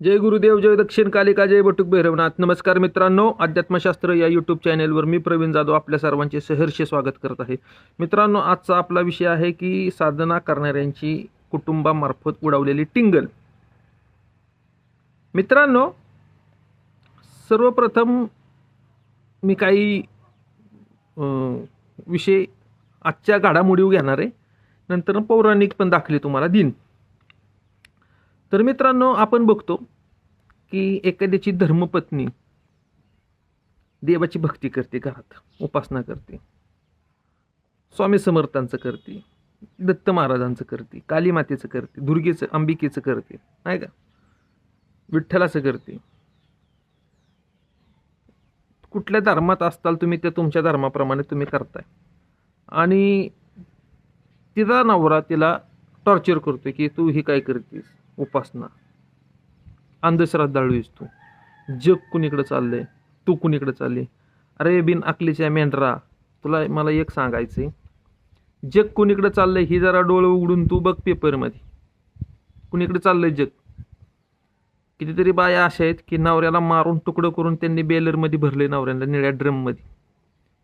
जय गुरुदेव जय दक्षिण कालिका जय बटुक भैरवनाथ. नमस्कार मित्रांनो अध्यात्मशास्त्र या यूट्यूब चॅनेलवर मी प्रवीण जाधव आपल्या सर्वांचे सहर्ष स्वागत करत आहे. मित्रांनो आजचा आपला विषय आहे की साधना करणाऱ्यांची कुटुंबामार्फत उडवलेली टिंगल. मित्रांनो सर्वप्रथम मी काही विषय आजच्या घडामोडी घेणार आहे. नंतर पौराणिक पण दाखले तुम्हाला देईन. तर मित्रांनो आपण बघतो की एखाद्याची धर्मपत्नी देवाची भक्ती करते घरात उपासना करते स्वामी समर्थांचं करते दत्त महाराजांचं करते काली मातेचं करते दुर्गेचं अंबिकेचं करते नाही का? विठ्ठलाचं करते. कुठल्या धर्मात असताल तुम्ही ते तुमच्या धर्माप्रमाणे तुम्ही करताय. आणि तिचा नवरा तिला टॉर्चर करतोय की तू ही काय करतेस? उपासना. अंधश्रद्धाळू तू. जग कुणीकडे चाललंय? तू कुणीकडे चालली? अरे बिन अकलीच्या मेंढरा तुला मला एक सांगायचं आहे जग कुणीकडं चाललंय ही जरा डोळं उघडून तू बघ पेपरमध्ये. कुणीकडे चाललंय जग? कितीतरी बाया अशा आहेत की नवऱ्याला मारून तुकडं करून त्यांनी बेलरमध्ये भरले नवऱ्याला निळ्या ड्रममध्ये.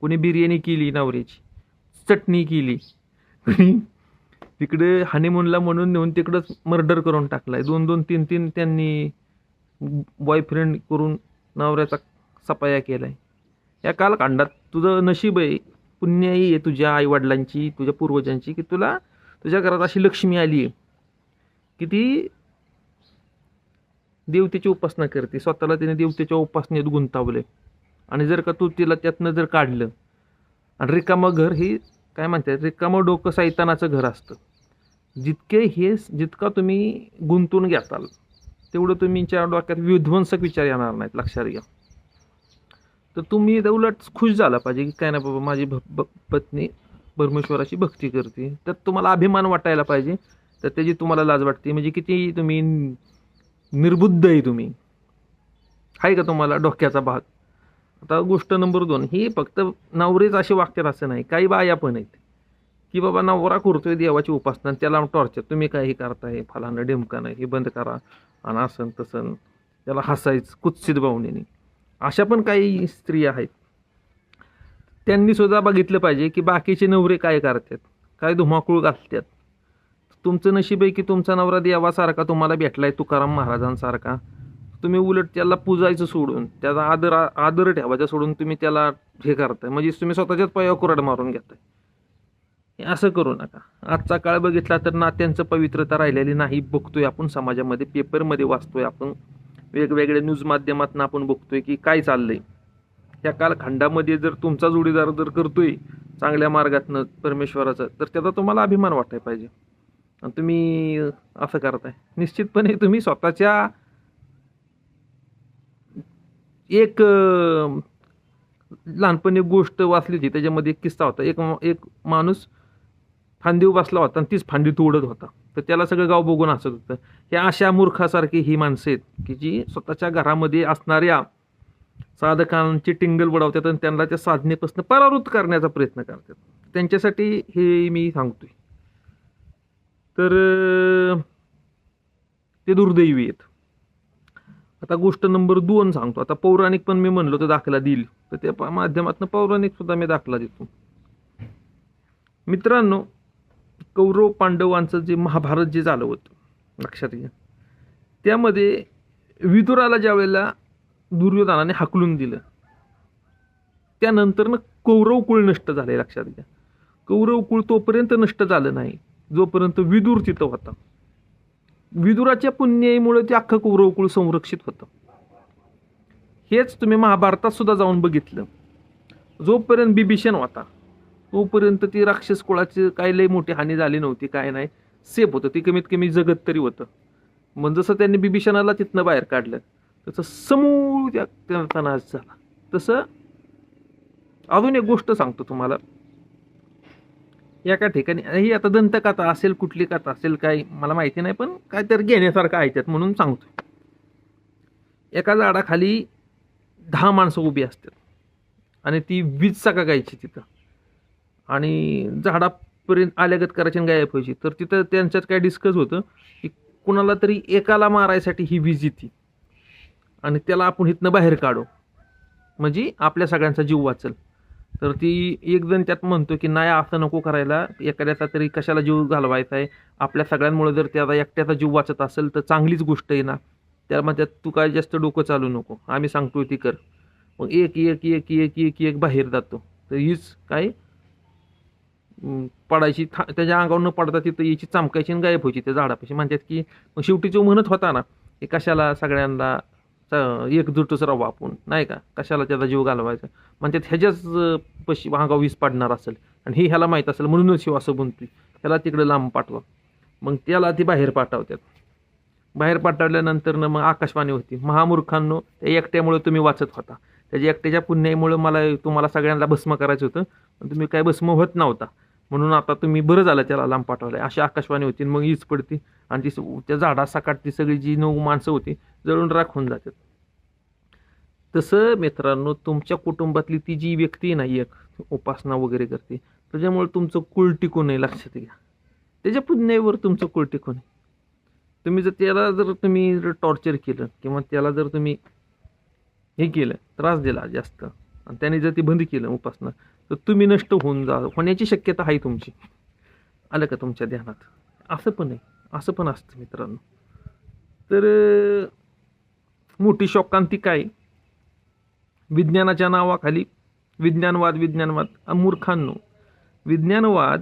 कुणी बिर्याणी केली नवऱ्याची? चटणी केली. तिकडे हनीमूनला म्हणून नेऊन तिकडंच मर्डर करून टाकलाय. दोन दोन तीन तीन त्यांनी बॉयफ्रेंड करून नवऱ्याचा सपाया केलाय. या कालखंडात तुझं नशीब आहे पुण्याई आहे तुझ्या आईवडिलांची तुझ्या पूर्वजांची की तुला तुझ्या घरात अशी लक्ष्मी आली आहे की ती देवतेची उपासना करते. स्वतःला तिने देवतेच्या उपासनेत गुंतावले आणि जर का तू तिला त्यातनं जर काढलं आणि रिकामं घर हे काय म्हणतात? रिकामं डोकं सैतानाचं घर असतं. जितके हे जितका तुम्ही गुंतून घेताल तेवढं तुमच्या डोक्यात विध्वंसक विचार येणार नाहीत लक्षात घ्या. तर तुम्ही तर उलट खुश झाला पाहिजे की काय नाही बाबा माझी भ भ- पत्नी परमेश्वराची भक्ती करते. तर तुम्हाला अभिमान वाटायला पाहिजे तर त्याची तुम्हाला लाज वाटते. म्हणजे किती तुम्ही निर्बुद्ध आहे तुम्ही. आहे का तुम्हाला डोक्याचा भाग? आता गोष्ट नंबर दोन ही फक्त नवरेच असे वागतात असं नाही काही बाया पण आहेत. की बाबा नवरा करतोय देवाची उपासना त्याला टॉर्चर तुम्ही काय हे करताय? फलानं ढिमकानं हे बंद करा. आणि असन तसं त्याला हसायचं कुत्सित भावनेने. अशा पण काही स्त्रिया आहेत. त्यांनी सुद्धा बघितलं पाहिजे की बाकीचे नवरे काय करतात? काय धुमाकूळ घालतात? तुमचं नशीब आहे की तुमचा नवरा देवासारखा तुम्हाला भेटलाय तुकाराम महाराजांसारखा. तुम्ही उलट त्याला पूजायचं सोडून त्याचा आदर आदर ठेवायचा सोडून तुम्ही त्याला हे करताय. म्हणजे तुम्ही स्वतःच्याच पायावर कुराड मारून घेताय. असं करू नका. आजचा काळ बघितला तर नात्यांचं पवित्रता राहिलेली नाही बघतोय आपण समाजामध्ये पेपरमध्ये वाचतोय आपण. वेगवेगळ्या न्यूज माध्यमातून आपण बघतोय की काय चाललंय. त्या कालखंडामध्ये जर तुमचा जोडीदार जर करतोय चांगल्या मार्गातनं परमेश्वराचं तर त्याचा तुम्हाला अभिमान वाटायला पाहिजे. आणि तुम्ही असं करताय. निश्चितपणे तुम्ही स्वतःच्या एक लहानपणी गोष्ट वाचली होती त्याच्यामध्ये एक किस्सा होता. एक एक माणूस फांदीव बसला होता आणि तीच फांदी तोडत होता. तर त्याला सगळं गाव बघून हसत होतं. ह्या अशा मूर्खासारखी ही माणसं आहेत की जी स्वतःच्या घरामध्ये असणाऱ्या साधकांची टिंगल बुडवतात आणि त्यांना त्या साधनेपासून परावृत्त करण्याचा प्रयत्न करतात. त्यांच्यासाठी हे मी सांगतोय. तर ते दुर्दैवी आहेत. आता गोष्ट नंबर दोन सांगतो. आता पौराणिक पण मी म्हणलो तर दाखला देईल. तर त्या माध्यमातून पौराणिक सुद्धा मी दाखला देतो. मित्रांनो कौरव पांडवांचं जे महाभारत जे झालं होतं लक्षात घ्या. त्यामध्ये विदुराला ज्या वेळेला दुर्योधनाने हाकलून दिलं त्यानंतर कौरव कुळ नष्ट झाले लक्षात घ्या. कौरव कुळ तोपर्यंत नष्ट झालं नाही जोपर्यंत विदूर तिथं होता. विदुराच्या पुण्याईमुळे ते अख्खं कौरवकुळ संरक्षित होतं. हेच तुम्ही महाभारतात सुद्धा जाऊन बघितलं. जोपर्यंत बिभीषण होता तोपर्यंत ती राक्षस कुळाची काही लई मोठी हानी झाली नव्हती काय नाही. सेफ होतं ती कमीत कमी जगत तरी होतं. मग जसं त्यांनी बिभीषणाला तिथनं बाहेर काढलं तसं समूळ त्या त्यांचा नाश झाला. तसं अजून एक गोष्ट सांगतो तुम्हाला. एका ठिकाणी ही आता दंतकथा असेल कुठली कथा असेल काय मला माहिती नाही पण काहीतरी घेण्यासारखं आहे त्यात म्हणून सांगतो एका झाडाखाली दहा माणसं उभी असतात. आणि ती वीज गायची तिथं. आणि झाडापर्यंत आल्यागत करायची आणि गायब व्हायची. तर तिथं त्यांच्यात काय डिस्कस होतं की कुणाला तरी एकाला मारायसाठी ही वीज येते. आणि त्याला आपण इथनं बाहेर काढू. म्हणजे आपल्या सगळ्यांचा जीव वाचेल. तर ती एकजण त्यात म्हणतो की नाही असं नको करायला. एखाद्याचा तरी कशाला जीव घालवायचा आहे? आपल्या सगळ्यांमुळे जर त्याचा एकट्याचा जीव वाचत असेल तर चांगलीच गोष्ट आहे ना. त्यामध्ये तू काय जास्त डोकं चालू नको. आम्ही सांगतोय ती कर. मग एक एक एक एक एक एक बाहेर जातो. तर हीच काय पडायची था त्याच्या अंगावर न पडता तिथं याची चमकायची आणि गायब व्हायची त्या झाडापाशी. म्हणतात की मग शेवटी जो म्हणत होता ना की कशाला सगळ्यांना एकजुटच राहू आपण? नाही का? कशाला त्याचा जीव घालवायचा? म्हणतात ह्याच्याच पशी अंगावर वीस पाडणार असेल आणि हे ह्याला माहीत असेल म्हणूनच शिव असं म्हणतोय ह्याला तिकडे लांब पाठवा. मग त्याला ती बाहेर पाठवतात. बाहेर पाठवल्यानंतर ना मग आकाशवाणी होती. महामूर्खांनो त्या एकट्यामुळे तुम्ही वाचत होता. त्याच्या एकट्याच्या पुण्यामुळे मला तुम्हाला सगळ्यांना भस्म करायचं होतं. पण तुम्ही काय भस्म होत नव्हता. म्हणून आता तुम्ही बरं झालं त्याला लांब पाठवलंय. अशी आकाशवाणी होती आणि मग ईज पडती. आणि ती त्या झाडासकाट ती सगळी जी नऊ माणसं होती जळून राखून जातात. तसं मित्रांनो तुमच्या कुटुंबातली ती जी व्यक्ती नाही ना एक उपासना वगैरे करते त्याच्यामुळे तुमचं कुळ टिकून आहे लक्षात घ्या. त्याच्या पुण्यावर तुमचं कुळ टिकून आहे तुम्ही जर त्याला जर तुम्ही जर टॉर्चर केलं किंवा त्याला जर तुम्ही हे केलं त्रास दिला जास्त आणि त्याने जर ती बंद केलं उपासना तर तुम्ही नष्ट होऊन जा होण्याची शक्यता आहे तुमची. आलं का तुमच्या ध्यानात? असं पण आहे असं पण असतं मित्रांनो. तर मोठी शोकांती काय? विज्ञानाच्या नावाखाली विज्ञानवाद विज्ञानवाद अमूर्खांनो. मूर्खांनो विज्ञानवाद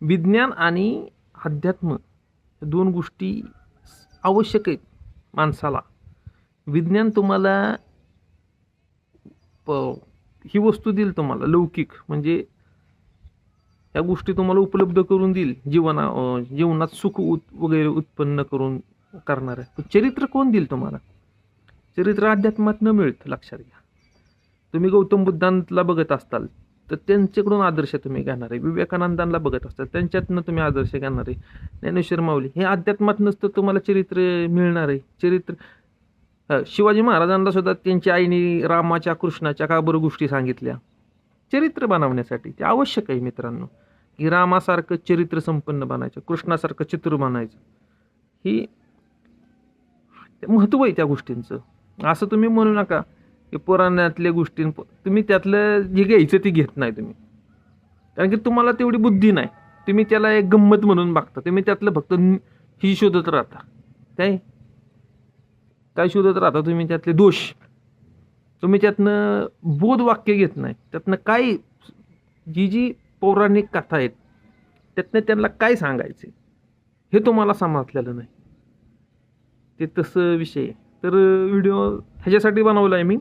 विज्ञान आणि अध्यात्म दोन गोष्टी आवश्यक आहेत माणसाला. विज्ञान तुम्हाला प ही वस्तू देईल तुम्हाला लौकिक. म्हणजे या गोष्टी तुम्हाला उपलब्ध करून देईल जीवना जीवनात सुख उत वगैरे उत्पन्न करून करणार. आहे चरित्र कोण देईल तुम्हाला? चरित्र अध्यात्मात न मिळतं लक्षात घ्या. तुम्ही गौतम बुद्धांतला बघत असताल तर त्यांच्याकडून आदर्श तुम्ही घेणार आहे. विवेकानंदांना बघत असताल त्यांच्यातनं तुम्ही आदर्श घेणार आहे. ज्ञानेश्वर माऊली हे अध्यात्मात नसतं तुम्हाला चरित्र मिळणार आहे. चरित्र शिवाजी महाराजांना सुद्धा त्यांच्या आईने रामाच्या कृष्णाच्या का बरं गोष्टी सांगितल्या? चरित्र बनवण्यासाठी. ते आवश्यक आहे मित्रांनो. की रामासारखं चरित्र संपन्न बनायचं कृष्णासारखं चित्र बनायचं. ही महत्त्व आहे त्या गोष्टींचं. असं तुम्ही म्हणू नका की पुराणातल्या गोष्टी तुम्ही त्यातलं जे घ्यायचं ते घेत नाही तुम्ही. कारण की तुम्हाला तेवढी बुद्धी नाही. तुम्ही त्याला एक गंमत म्हणून बघता. तुम्ही त्यातलं फक्त ही शोधत राहता. काय? काय शोधत राहता तुम्ही? त्यातले दोष. तुम्ही त्यातनं बोध वाक्य घेत नाही. त्यातनं काय जी जी पौराणिक कथा आहेत त्यातनं त्यांना काय सांगायचे? हे तुम्हाला समजलेलं नाही. ते तसं विषय तर व्हिडिओ ह्याच्यासाठी बनवला आहे मी.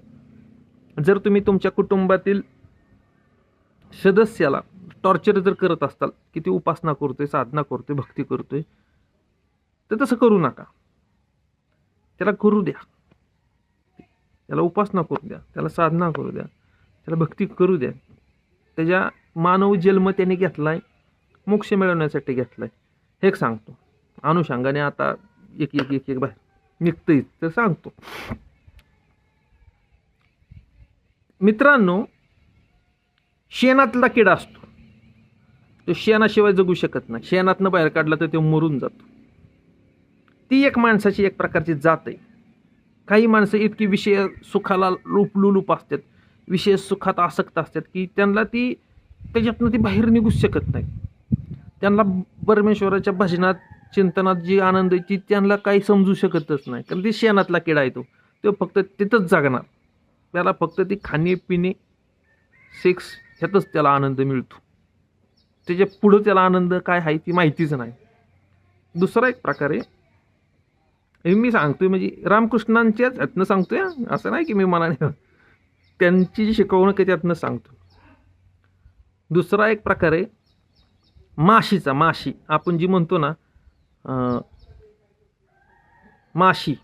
जर तुम्ही तुमच्या कुटुंबातील सदस्याला टॉर्चर जर करत असताल की ती उपासना करतोय साधना करतोय भक्ती करतोय तर तसं करू नका. त्याला करू द्या. त्याला उपासना करू द्या. त्याला साधना करू द्या. त्याला भक्ती करू द्या. त्याच्या मानव जन्म त्याने घेतलाय. मोक्ष मिळवण्यासाठी घेतलाय. हे एक सांगतो. अनुषंगाने आता एक एक एक एक बाहेर निघतंय तर सांगतो. मित्रांनो शेणातला किडा असतो. तो शेणाशिवाय जगू शकत नाही. शेणातनं बाहेर काढला तर तो मरून जातो. ती एक माणसाची एक प्रकारची जात आहे. काही माणसं इतकी विषय सुखाला लूप लुलूप असतात विषय सुखात आसक्त असतात की त्यांना ती त्याच्यातनं ती बाहेर निघूच शकत नाही. त्यांना परमेश्वराच्या भजनात चिंतनात जी आनंद आहे ती त्यांना काही समजू शकतच नाही. कारण ती शेणातला किडा येतो तो. फक्त तिथंच जगणार. त्याला फक्त ती खाणे पिणे सेक्स ह्यातच त्याला आनंद मिळतो. त्याच्या पुढं त्याला आनंद काय आहे ती माहितीच नाही. दुसरा एक प्रकारे हे मी सांगतोय म्हणजे रामकृष्णांच्याच यातनं सांगतोय असं नाही की मी मनाने त्यांची जी शिकवणूक आहे त्यातनं सांगतो. दुसरा एक प्रकार आहे माशीचा माशी. आपण जी म्हणतो ना माशी.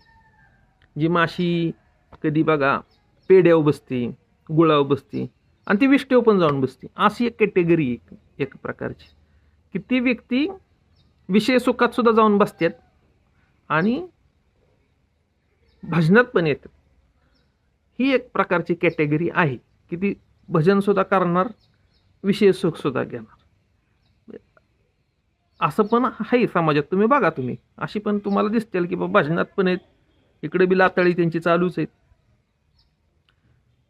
जी माशी कधी बघा पेड्याव बसते गुळाव बसते आणि ती विष्टेव पण जाऊन बसते. अशी एक कॅटेगरी एक एक प्रकारची. की ती व्यक्ती विषय सुखात सुद्धा जाऊन बसतात आणि भजनात पण येतात ही एक प्रकारची कॅटेगरी आहे की ती भजनसुद्धा करणार विषय सुखसुद्धा घेणार. असं पण आहे समाजात. तुम्ही बघा तुम्ही. अशी पण तुम्हाला दिसतील की बाबा भजनात पण आहेत. इकडे बी लाताळी त्यांची चालूच आहेत.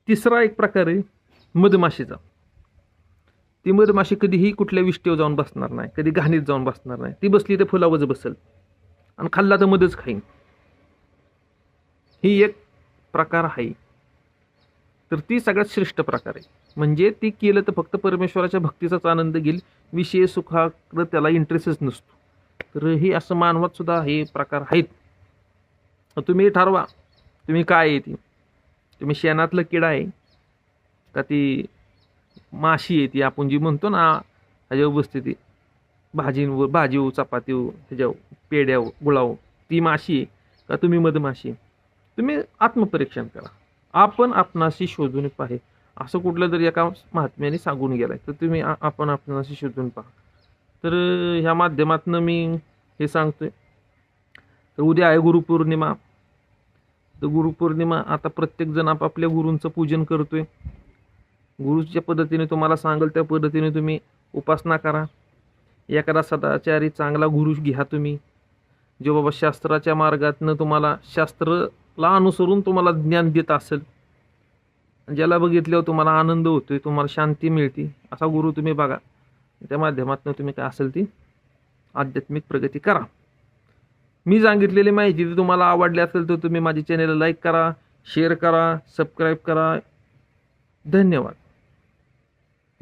तिसरा एक प्रकार आहे मधमाशीचा. ती मधमाशी कधीही कुठल्या विष्टीवर जाऊन बसणार नाही. कधी घाणीत जाऊन बसणार नाही. ती बसली तर फुलावरच बसेल. आणि खाल्ला तर मधच खाईन. ही एक प्रकार आहे. तर ती सगळ्यात श्रेष्ठ प्रकार आहे. म्हणजे ती केलं तर फक्त परमेश्वराच्या भक्तीचाच आनंद घेईल विषय सुखाकडं त्याला इंटरेस्टच नसतो. तर ही असं मानवात सुद्धा हे प्रकार आहेत. तुम्ही ठरवा तुम्ही काय आहे ती? तुम्ही शेणातलं किडा आहे का ती माशी आहे ती? आपण जी म्हणतो ना ह्याच्या बसते ती. भाजींवर भाजीव चपातीव ह्याच्या पेड्याव गुळाव ती माशी आहे का तुम्ही मधमाशी आहे? तुम्ही आत्मपरीक्षण करा. आपण आपणाशी शोधून पाहे. असं कुठलं तरी एका महात्म्याने सांगून गेलाय. तर तुम्ही आपण आपणाशी शोधून पहा. तर ह्या माध्यमातनं मी हे सांगतोय. तर उद्या आहे गुरुपौर्णिमा. तर गुरुपौर्णिमा आता प्रत्येकजण आपापल्या गुरूंचं पूजन करतोय. गुरुच्या पद्धतीने तुम्हाला सांगेल त्या पद्धतीने तुम्ही उपासना करा. एखादा सदाचारी चांगला गुरु घ्या तुम्ही. जो बाबा शास्त्राच्या मार्गातनं तुम्हाला शास्त्र ला अनुसरून तुम्हाला ज्ञान देत असेल. ज्याला बघितल्यावर तुम्हाला आनंद होतोय तुम्हाला शांती मिळते. असा गुरु तुम्ही बघा. त्या माध्यमातून तुम्ही काय असेल ती आध्यात्मिक प्रगती करा. मी सांगितलेली माहिती जर तुम्हाला आवडली असेल तर तुम्ही माझी चॅनेल लाईक करा शेअर करा सबस्क्राईब करा. धन्यवाद.